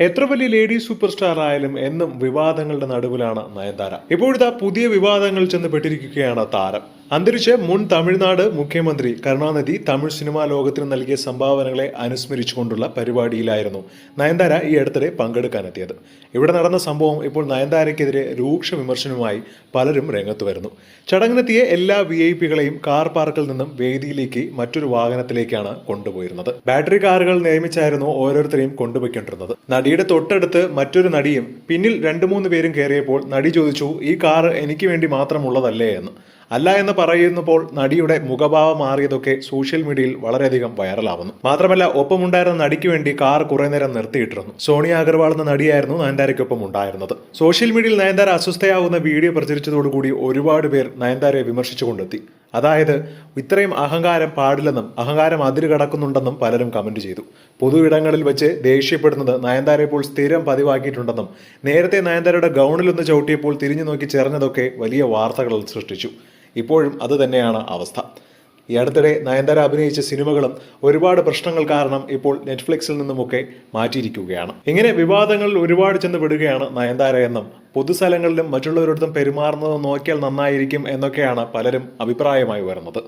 എത്ര വലിയ lady super star ആയാലും എന്നും വിവാദങ്ങളുടെ നടുവിലാണ് നയൻതാര. ഇപ്പോഴത്തെ പുതിയ വിവാദങ്ങൾ ചെന്ന് പെട്ടിരിക്കുകയാണ് താരം. അന്തരിച്ച മുൻ തമിഴ്നാട് മുഖ്യമന്ത്രി കരുണാനിധി തമിഴ് സിനിമാ ലോകത്തിന് നൽകിയ സംഭാവനകളെ അനുസ്മരിച്ചുകൊണ്ടുള്ള പരിപാടിയിലായിരുന്നു നയൻതാര ഈ അടുത്തിടെ പങ്കെടുക്കാനെത്തിയത്. ഇവിടെ നടന്ന സംഭവം ഇപ്പോൾ നയൻതാരയ്ക്കെതിരെ രൂക്ഷ വിമർശനവുമായി പലരും രംഗത്ത് വരുന്നു. ചടങ്ങിനെത്തിയ എല്ലാ വി ഐ പികളെയും കാർ പാർക്കിൽ നിന്നും വേദിയിലേക്ക് മറ്റൊരു വാഹനത്തിലേക്കാണ് കൊണ്ടുപോയിരുന്നത്. ബാറ്ററി കാറുകൾ നിയമിച്ചായിരുന്നു ഓരോരുത്തരെയും കൊണ്ടുപോയിക്കൊണ്ടിരുന്നത്. നടിയുടെ തൊട്ടടുത്ത് മറ്റൊരു നടിയും പിന്നിൽ രണ്ടു മൂന്ന് പേരും കയറിയപ്പോൾ നടി ചോദിച്ചു ഈ കാർ എനിക്ക് വേണ്ടി മാത്രമുള്ളതല്ലേ എന്ന്? അല്ല എന്ന് പറയുന്നപ്പോൾ നടിയുടെ മുഖഭാവം മാറിയതൊക്കെ സോഷ്യൽ മീഡിയയിൽ വളരെയധികം വൈറലാവുന്നു. മാത്രമല്ല ഒപ്പമുണ്ടായിരുന്ന നടിക്ക് വേണ്ടി കാർ കുറെ നേരം നിർത്തിയിട്ടിരുന്നു. സോണിയ അഗർവാൾ എന്ന നടിയായിരുന്നു നയൻതാരയ്ക്കൊപ്പം ഉണ്ടായിരുന്നത്. സോഷ്യൽ മീഡിയയിൽ നയൻതാര അസ്വസ്ഥയാവുന്ന വീഡിയോ പ്രചരിച്ചതോടുകൂടി ഒരുപാട് പേർ നയൻതാരയെ വിമർശിച്ചുകൊണ്ടെത്തി. അതായത് ഇത്രയും അഹങ്കാരം പാടില്ലെന്നും അഹങ്കാരം അതിര് കടക്കുന്നുണ്ടെന്നും പലരും കമന്റ് ചെയ്തു. പൊതു ഇടങ്ങളിൽ വെച്ച് ദേഷ്യപ്പെടുന്നത് നയൻതാര ഇപ്പോൾ സ്ഥിരം പതിവാക്കിയിട്ടുണ്ടെന്നും നേരത്തെ നയൻതാരയുടെ ഗൗണിലൊന്ന് ചവിട്ടിയപ്പോൾ തിരിഞ്ഞു നോക്കി ചെറിഞ്ഞതൊക്കെ വലിയ വാർത്തകൾ സൃഷ്ടിച്ചു. ഇപ്പോഴും അത് തന്നെയാണ് അവസ്ഥ. ഈ അടുത്തിടെ നയൻതാര അഭിനയിച്ച സിനിമകളും ഒരുപാട് പ്രശ്നങ്ങൾ കാരണം ഇപ്പോൾ നെറ്റ്ഫ്ലിക്സിൽ നിന്നുമൊക്കെ മാറ്റിയിരിക്കുകയാണ്. ഇങ്ങനെ വിവാദങ്ങളിൽ ഒരുപാട് ചെന്ന് വിടുകയാണ് നയൻതാര എന്നും പൊതുസ്ഥലങ്ങളിലും മറ്റുള്ളവരോടത്തും പെരുമാറുന്നത് നോക്കിയാൽ നന്നായിരിക്കും എന്നൊക്കെയാണ് പലരും അഭിപ്രായമായി വരുന്നത്.